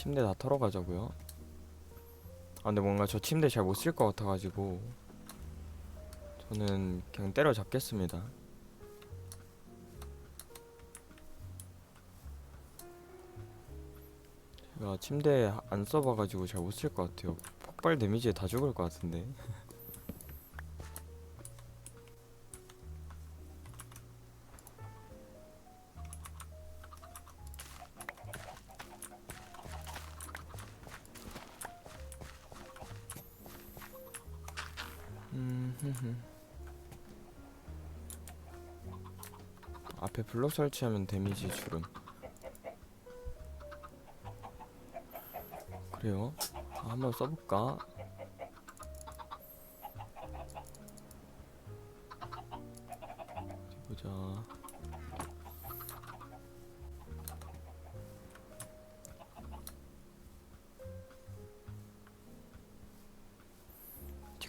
침대 다 털어 가자고요. 아 근데 뭔가 저 침대 잘 못 쓸 것 같아가지고 저는 그냥 때려 잡겠습니다. 제가 침대 안 써봐가지고 잘 못 쓸 것 같아요. 폭발 데미지에 다 죽을 것 같은데. 앞에 블록 설치하면 데미지 줄음. 그래요? 아, 한번 써볼까?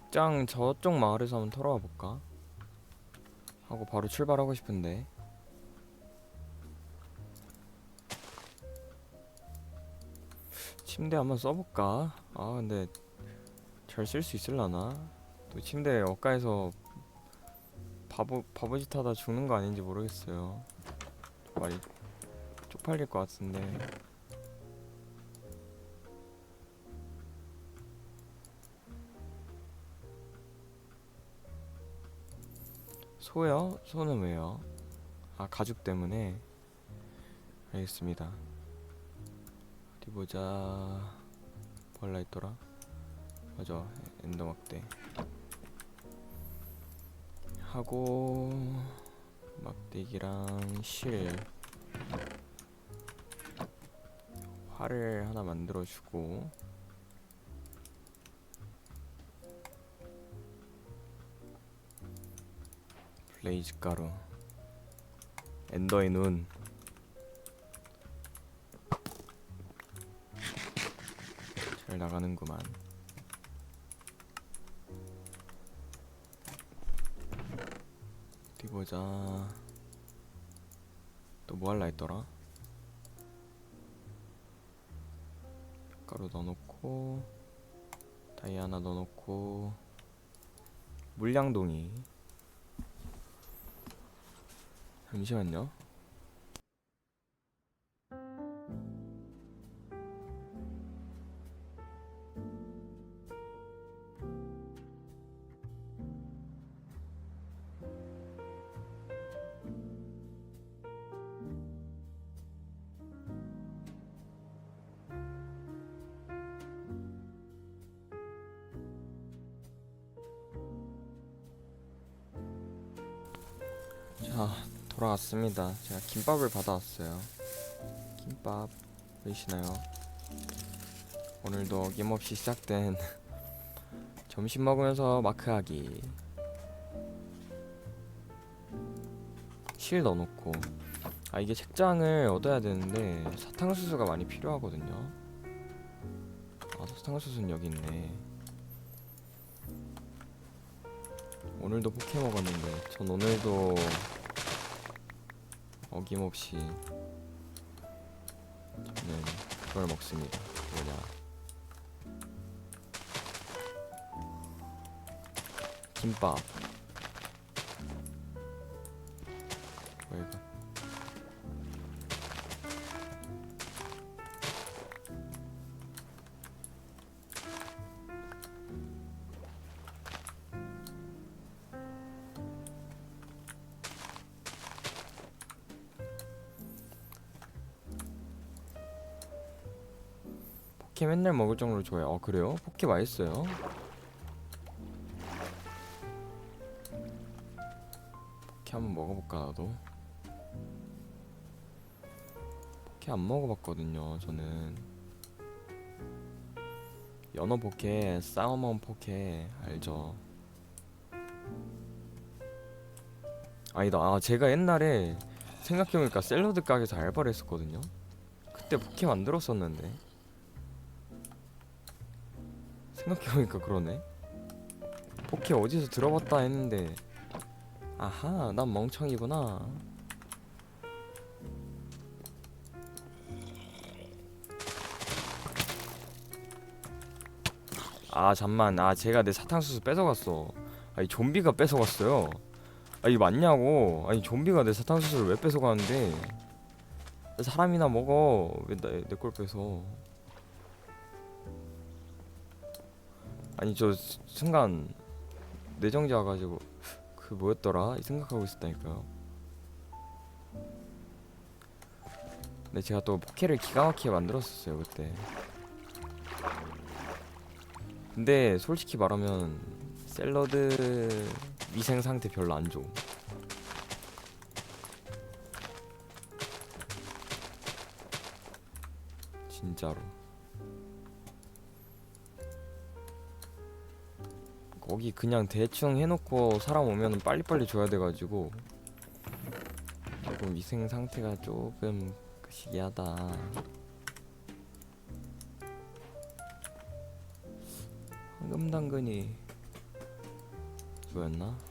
직장 저쪽 마을에서 한번 털어와 볼까? 하고 바로 출발하고 싶은데. 침대 한번 써볼까? 아 근데 잘 쓸 수 있을라나? 또 침대 억가에서 바보 바보짓 하다 죽는 거 아닌지 모르겠어요. 많이 쪽팔릴 것 같은데. 소요? 소는 왜요? 아 가죽 때문에. 알겠습니다. 어디 보자. 뭘라 있더라? 맞아, 엔더 막대. 하고 막대기랑 실. 활을 하나 만들어주고. 레이즈 가루. 엔더의 눈. 잘 나가는구만. 어디 보자. 또 뭐 할라 했더라? 가루 넣어놓고 다이 하나 넣어놓고 물량동이 잠시만요. 자, 돌아왔습니다. 제가 김밥을 받아왔어요. 김밥 보이시나요? 오늘도 어김없이 시작된 점심 먹으면서 마크하기. 실 넣어놓고 아 이게 책장을 얻어야 되는데 사탕수수가 많이 필요하거든요. 아 사탕수수는 여기 있네. 오늘도 포케 먹었는데 전 오늘도 어김없이 저는 그걸 먹습니다. 뭐냐 김밥. 뭐야 이거? 포케 맨날 먹을 정도로 좋아요. 어 그래요? 포케 맛있어요. 포케 한번 먹어볼까 나도. 포케 안 먹어봤거든요. 저는 연어 포케, 사우먼 포케 알죠? 아니다. 아 제가 옛날에 생각해보니까 샐러드 가게에서 알바를 했었거든요. 그때 포케 만들었었는데. 생각해보니까 그러네. 포케 어디서 들어봤다 했는데. 아하 난 멍청이구나. 아 잠만. 아 제가 내 사탕수수 뺏어갔어. 아니 좀비가 뺏어갔어요. 아 이게 맞냐고. 아니 좀비가 내 사탕수수를 왜 뺏어가는데. 사람이나 먹어. 왜 내걸 뺏어 아니 저 스- 순간 내정지 와가지고 그 뭐였더라 이 생각하고 있었다니까요 근데 제가 또 포켓을 기가 막히게 만들었었어요 그때 근데 솔직히 말하면 샐러드 위생 상태 별로 안 좋음. 진짜로. 거기 그냥 대충 해놓고 사람 오면 빨리빨리 줘야 돼가지고 조금 위생 상태가 조금 시기하다. 황금 당근이 뭐였나?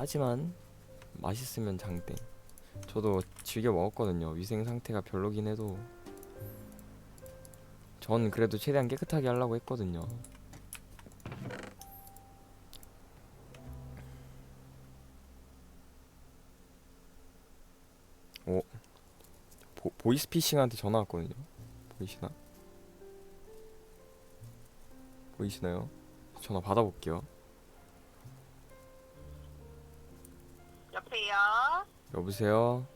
하지만 맛있으면 장땡. 저도 즐겨 먹었거든요. 위생 상태가 별로긴 해도 전 그래도 최대한 깨끗하게 하려고 했거든요. 보, 보이스피싱한테 전화 왔거든요. 보이시나? 보이시나요? 전화 받아볼게요. 여보세요?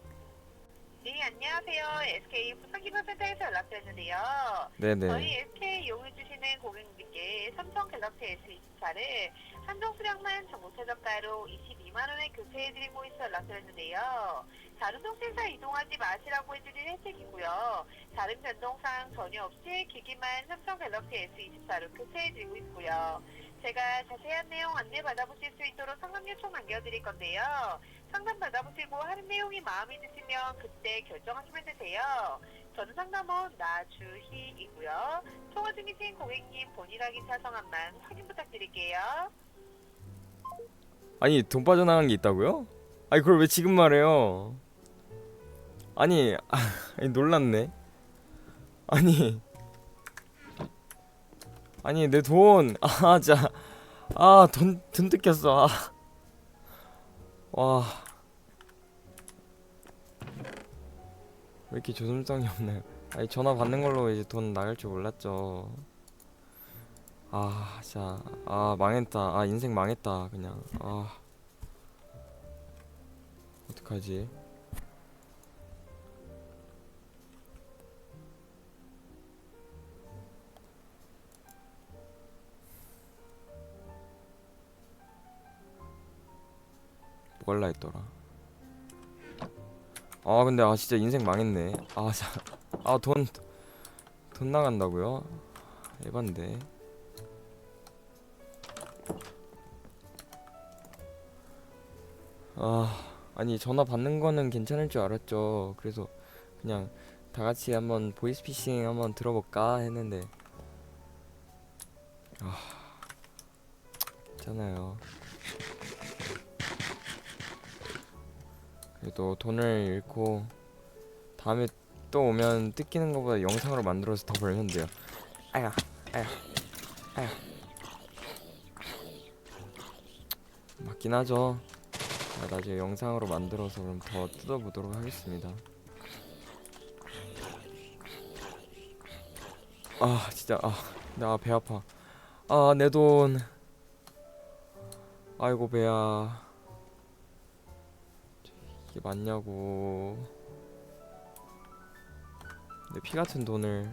네, 안녕하세요. SK 부산기반센터에서 연락드렸는데요. 네네. 저희 SK 이용해주시는 고객님께 삼성 갤럭시 S24를 한정 수량만 정보 최저가로 22만원에 교체해드리고 있어 연락드렸는데요. 다른 통신사 이동하지 마시라고 해드릴 혜택이고요. 다른 변동사항 전혀 없이 기기만 삼성 갤럭시 S24로 교체해드리고 있고요. 제가 자세한 내용 안내 받아보실 수 있도록 상담 요청 남겨드릴 건데요. 상담 받아보시고 하는 내용이 마음에 드시면 그때 결정하시면 되세요. 저는 상담원 나주희이고요. 통화 중이신 고객님 본인 확인 사성함만 확인 부탁드릴게요. 아니 돈 빠져나간 게 있다고요? 아니 그걸 왜 지금 말해요? 아니, 아니 놀랐네. 아니 아니 내 돈아 진짜 아 돈 돈 뜯겼어 아. 와. 왜 이렇게 조심성이 없나요? 아니 전화 받는 걸로 이제 돈 나갈 줄 몰랐죠. 아, 진짜 아 망했다. 아 인생 망했다 그냥. 아 어떡하지? 뭐 할라 했더라. 아 근데 아 진짜 인생 망했네. 아 자, 아돈 돈 나간다고요? 에반데. 아 아니 전화 받는 거는 괜찮을 줄 알았죠. 그래서 그냥 다 같이 한번 보이스피싱 한번 들어볼까 했는데 아 있잖아요. 그래도 돈을 잃고 다음에 또 오면 뜯기는 것보다 영상으로 만들어서 더 벌면 돼요. 아야, 아야, 아야. 맞긴 하죠. 아, 나중에 영상으로 만들어서 그럼 더 뜯어보도록 하겠습니다. 아 진짜 아나 배 아파. 아 내 돈. 아이고 배야. 이게 맞냐고. 내 피 같은 돈을.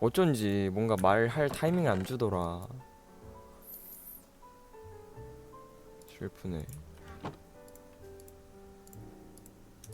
어쩐지 뭔가 말할 타이밍 안 주더라. 슬프네.